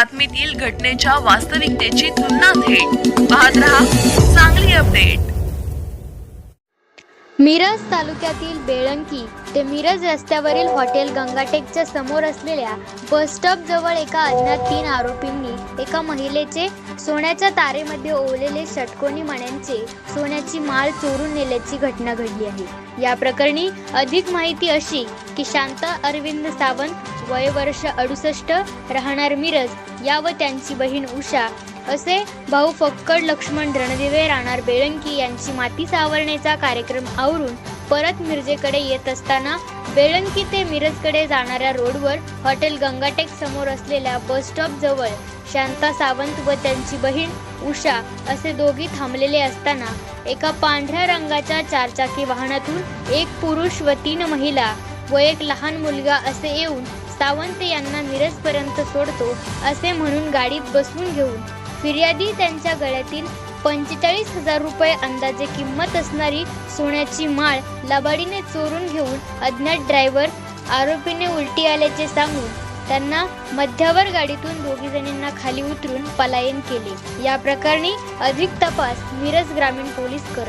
बातमीतील घटनेच्या वास्तविकतेची तुलना थेट पाहत रहा चांगली अपडेट. मिरज तालुक्यातील बेळंकी ते मिरज रस्त्यावरील हॉटेल गंगाटेकच्या समोर असलेल्या बस स्टॉप जवळ एका अज्ञात तीन आरोपींनी एका महिलेचे सोन्याच्या तारेमध्ये ओवलेले षटकोनी मण्यांचे सोन्याची माळ चोरून नेल्याची घटना घडली आहे. या प्रकरणी अधिक माहिती अशी की शांता अरविंद सावंत वय वर्ष अडुसष्ट राहणार मिरज या व त्यांची बहीण उषा. असे भाऊ फक्कड लक्ष्मण रणदिवे राहणार बेळंकी यांची माती सावरण्याचा कार्यक्रम आवरून परत मिरजेकडे येत असताना बेळंकी ते मिरजकडे जाणाऱ्या रोडवर हॉटेल गंगाटेक समोर असलेल्या बस स्टॉप जवळ शांता सावंत व त्यांची बहीण उषा असे दोघी थांबलेले असताना एका पांढऱ्या रंगाच्या चारचाकी वाहनातून एक पुरुष व तीन महिला व एक लहान मुलगा असे येऊन सावंत यांना मिरजपर्यंत सोडतो असे म्हणून गाडीत बसवून घेऊन फिर्यादी त्यांच्या गळ्यातील पंचेचाळीस हजार रुपये अंदाजे किंमत असणारी सोन्याची माळ लबाडीने चोरून घेऊन अज्ञात ड्रायव्हर आरोपीने उलटी आल्याचे सांगून त्यांना मध्यावर गाडीतून दोघी जणींना खाली उतरून पलायन केले. या प्रकरणी अधिक तपास मिरज ग्रामीण पोलीस करत